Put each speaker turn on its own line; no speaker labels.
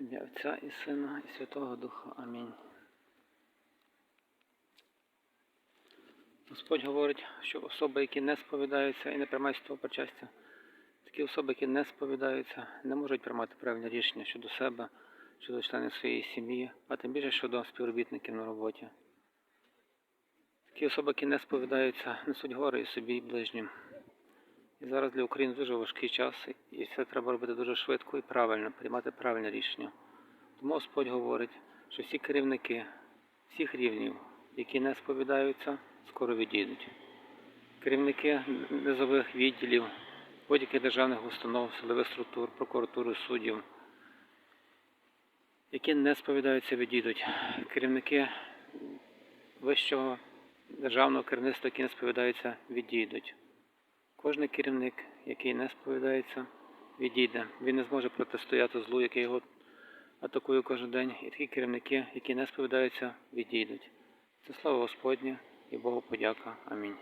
Ім'я Отця і Сина, і Святого Духа. Амінь. Господь говорить, що особи, які не сповідаються і не приймають свого причастя, такі особи, які не сповідаються, не можуть приймати правильне рішення щодо себе, щодо членів своєї сім'ї, а тим більше щодо співробітників на роботі. Такі особи, які не сповідаються, несуть гори і собі і ближнім. Зараз для України дуже важкий час, і все треба робити дуже швидко і правильно, приймати правильне рішення. Тому Господь говорить, що всі керівники всіх рівнів, які не сповідаються, скоро відійдуть. Керівники низових відділів, будь-яких державних установ, силових структур, прокуратури, суддів, які не сповідаються, відійдуть. Керівники вищого державного керівництва, які не сповідаються, відійдуть. Кожен керівник, який не сповідається, відійде. Він не зможе протистояти злу, який його атакує кожен день. І такі керівники, які не сповідаються, відійдуть. Це слава Господня і Богу подяка. Амінь.